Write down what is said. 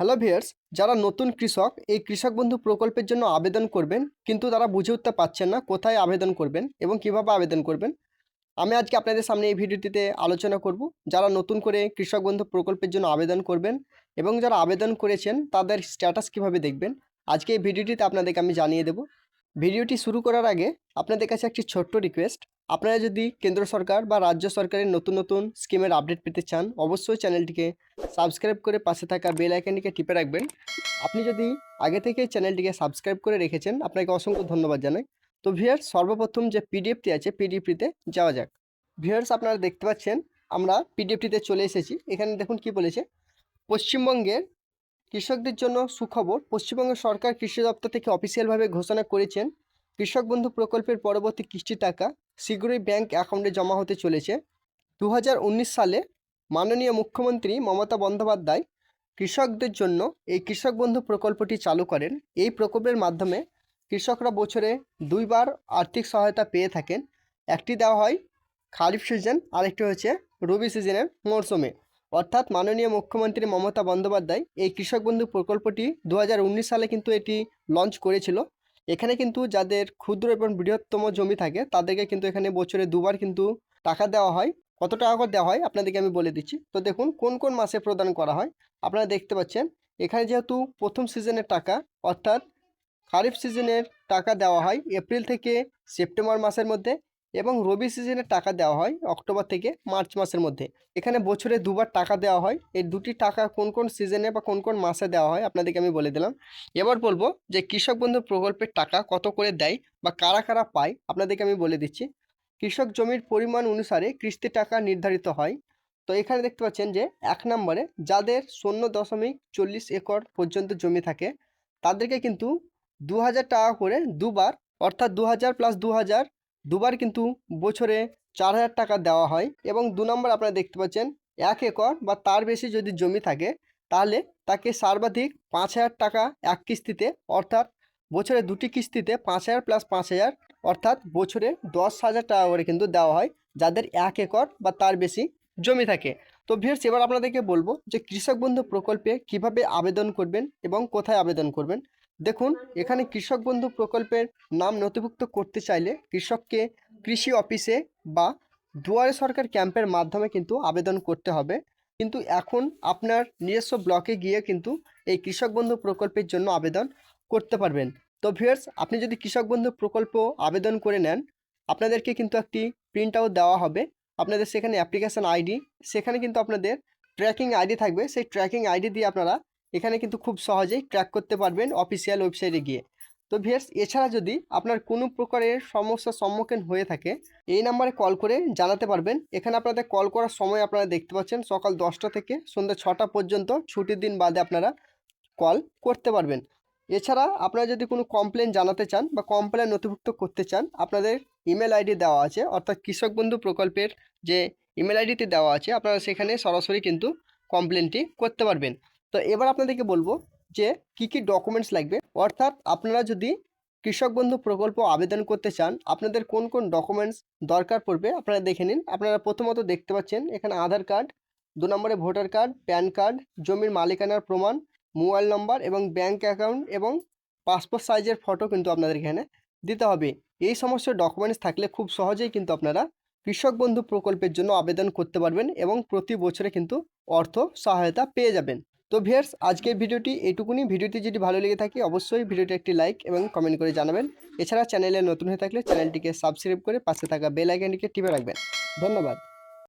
Hello viewers যারা নতুন কৃষক, এই কৃষক বন্ধু প্রকল্পের জন্য আবেদন করবেন, কিন্তু তারা বুঝে উঠতে পারছেন না কোথায় আবেদন করবেন এবং কীভাবে আবেদন করবেন। আমি আজকে আপনাদের সামনে এই ভিডিওটিতে আলোচনা করব, যারা নতুন করে কৃষক বন্ধু প্রকল্পের জন্য আবেদন করবেন এবং যারা আবেদন করেছেন, তাদের স্ট্যাটাস কীভাবে দেখবেন, আজকে এই ভিডিওটিতে আপনাদেরকে আমি জানিয়ে দেব। ভিডিওটি শুরু করার আগে আপনাদের কাছে একটি ছোট্ট রিকোয়েস্ট আপনারা যদি কেন্দ্র সরকার বা রাজ্য সরকারের নতুন নতুন স্কিমের আপডেট পেতে চান, অবশ্যই চ্যানেলটিকে সাবস্ক্রাইব করে পাশে থাকা বেল আইকনটিকে টিপে রাখবেন। আপনি যদি আগে থেকে চ্যানেলটিকে সাবস্ক্রাইব করে রেখেছেন, আপনাকে অসংখ্য ধন্যবাদ জানাই। তো ভিয়ার্স সর্বপ্রথম যে পিডিএফটি আছে, পিডিএফটিতে যাওয়া যাক। ভিয়ার্স আপনারা দেখতে পাচ্ছেন, আমরা পিডিএফটিতে চলে এসেছি। এখানে দেখুন কি বলেছে, পশ্চিমবঙ্গের কৃষকদের জন্য সুখবর, পশ্চিমবঙ্গ সরকার কৃষি দপ্তর থেকে অফিসিয়ালভাবে ঘোষণা করেছেন, কৃষক বন্ধু প্রকল্পের পরবর্তী কিস্তি টাকা শীঘ্রই ব্যাংক অ্যাকাউন্টে জমা হতে চলেছে। দু হাজার উনিশ সালে মাননীয় মুখ্যমন্ত্রী মমতা বন্দ্যোপাধ্যায় কৃষকদের জন্য এই কৃষক বন্ধু প্রকল্পটি চালু করেন। এই প্রকল্পের মাধ্যমে কৃষকরা বছরে দুইবার আর্থিক সহায়তা পেয়ে থাকেন। একটি দেওয়া হয় খারিফ সিজন, আরেকটি হচ্ছে রবি সিজনের মরশুমে অর্থাৎ মাননীয় মুখ্যমন্ত্রী মমতা বন্দ্যোপাধ্যায় এই কৃষক বন্ধু প্রকল্পটি দু হাজার উনিশ সালে কিন্তু এটি লঞ্চ করেছিল। এখানে কিন্তু যাদের ক্ষুদ্র এবং বৃহত্তম জমি থাকে, তাদেরকে কিন্তু এখানে বছরে দুবার কিন্তু টাকা দেওয়া হয়। কত টাকা করে দেওয়া হয় আপনাদেরকে আমি বলে দিচ্ছি। তো দেখুন, কোন কোন মাসে প্রদান করা হয়? আপনারা দেখতে পাচ্ছেন, এখানে যেহেতু প্রথম সিজনের টাকা, অর্থাৎ খারিফ সিজনের টাকা দেওয়া হয়, এপ্রিল থেকে সেপ্টেম্বর মাসের মধ্যে এবং রবি সিজনে টাকা দেওয়া হয় অক্টোবর থেকে মার্চ মাসের মধ্যে। এখানে বছরে দুবার টাকা দেওয়া হয়। এই দুটি টাকা কোন কোন সিজনে বা কোন কোন মাসে দেওয়া হয় আপনাদেরকে আমি বলে দিলাম। এবার বলব যে কৃষক বন্ধু প্রকল্পের টাকা কত করে দেয় বা কারা কারা পায় আপনাদেরকে আমি বলে দিচ্ছি। কৃষক জমির পরিমাণ অনুসারে কিস্তির টাকা নির্ধারিত হয়। তো এখানে দেখতে পাচ্ছেন যে এক নম্বরে যাদের শূন্য দশমিক চল্লিশ একর পর্যন্ত জমি থাকে, তাদেরকে কিন্তু দু হাজার টাকা করে দুবার, অর্থাৎ দু হাজার প্লাস দু হাজার দুবার কিন্তু বছরে চার হাজার টাকা দেওয়া হয় এবং দু নম্বর আপনারা দেখতে পাচ্ছেন, এক একর বা তার বেশি যদি জমি থাকে, তাহলে তাকে সর্বাধিক পাঁচ হাজার টাকা এক কিস্তিতে, অর্থাৎ বছরে দুটি কিস্তিতে পাঁচ হাজার প্লাস পাঁচ হাজার, অর্থাৎ বছরে দশ হাজার টাকা করে কিন্তু দেওয়া হয় যাদের এক একর বা তার বেশি জমি থাকে। তো ভিউয়ার্স, এবার আপনাদেরকে বলব যে কৃষক বন্ধু প্রকল্পে কীভাবে আবেদন করবেন এবং কোথায় আবেদন করবেন। দেখুন, এখানে কৃষক বন্ধু প্রকল্পের নাম নথিভুক্ত করতে চাইলে কৃষককে কৃষি অফিসে বা দুয়ারে সরকার ক্যাম্পের মাধ্যমে কিন্তু আবেদন করতে হবে। কিন্তু এখন আপনার নিজস্ব ব্লকে গিয়ে কিন্তু এই কৃষক বন্ধু প্রকল্পের জন্য আবেদন করতে পারবেন। তো ভিউয়ার্স, আপনি যদি কৃষক বন্ধু প্রকল্প আবেদন করে নেন, আপনাদেরকে কিন্তু একটি প্রিন্ট আউট দেওয়া হবে। আপনাদের সেখানে অ্যাপ্লিকেশান আইডি সেখানে কিন্তু আপনাদের ট্র্যাকিং আইডি থাকবে। সেই ট্র্যাকিং আইডি দিয়ে আপনারা এখানে কিন্তু খুব সহজেই ট্র্যাক করতে পারবেন অফিসিয়াল ওয়েবসাইটে গিয়ে। তো ভিয়ার্স এছাড়া যদি আপনার কোনো প্রকারের সমস্যার সম্মুখীন হয়ে থাকে, এই নাম্বারে কল করে জানাতে পারবেন। এখানে আপনাদের কল করার সময় আপনারা দেখতে পাচ্ছেন সকাল দশটা থেকে সন্ধ্যা ছটা পর্যন্ত ছুটির দিন বাদে আপনারা কল করতে পারবেন। এছাড়া আপনারা যদি কোনো কমপ্লেন জানাতে চান বা কমপ্লেন নথিভুক্ত করতে চান, আপনাদের ইমেল আইডি দেওয়া আছে, অর্থাৎ কৃষক বন্ধু প্রকল্পের যে ইমেল আইডিতে দেওয়া আছে, আপনারা সেখানে সরাসরি কিন্তু কমপ্লেনটি করতে পারবেন। তো এবার আপনাদেরকে বলব যে কি কি ডকুমেন্টস লাগবে? অর্থাৎ আপনারা যদি কৃষক বন্ধু প্রকল্প আবেদন করতে চান, আপনাদের কোন কোন ডকুমেন্টস দরকার পড়বে আপনারা দেখে নিন। আপনারা প্রথমত দেখতে পাচ্ছেন এখানে আধার কার্ড দু নম্বরে ভোটার কার্ড প্যান কার্ড জমির মালিকানার প্রমাণ মোবাইল নম্বর এবং ব্যাঙ্ক অ্যাকাউন্ট এবং পাসপোর্ট সাইজের ফটো কিন্তু আপনাদের এখানে দিতে হবে। এই সমস্ত ডকুমেন্টস থাকলে খুব সহজেই কিন্তু আপনারা কৃষক বন্ধু প্রকল্পের জন্য আবেদন করতে পারবেন এবং প্রতি বছরে কিন্তু অর্থ সহায়তা পেয়ে যাবেন। তো ভিয়ার্স আজকের ভিডিওটি এটুকুনি। ভিডিওটি যদি ভালো লেগে থাকে, অবশ্যই ভিডিওটি একটি লাইক এবং কমেন্ট করে জানাবেন। এছাড়া চ্যানেলে নতুন হয়ে থাকলে চ্যানেলটিকে সাবস্ক্রাইব করে পাশে থাকা বেল আইকনটিকে টিপে রাখবেন। ধন্যবাদ।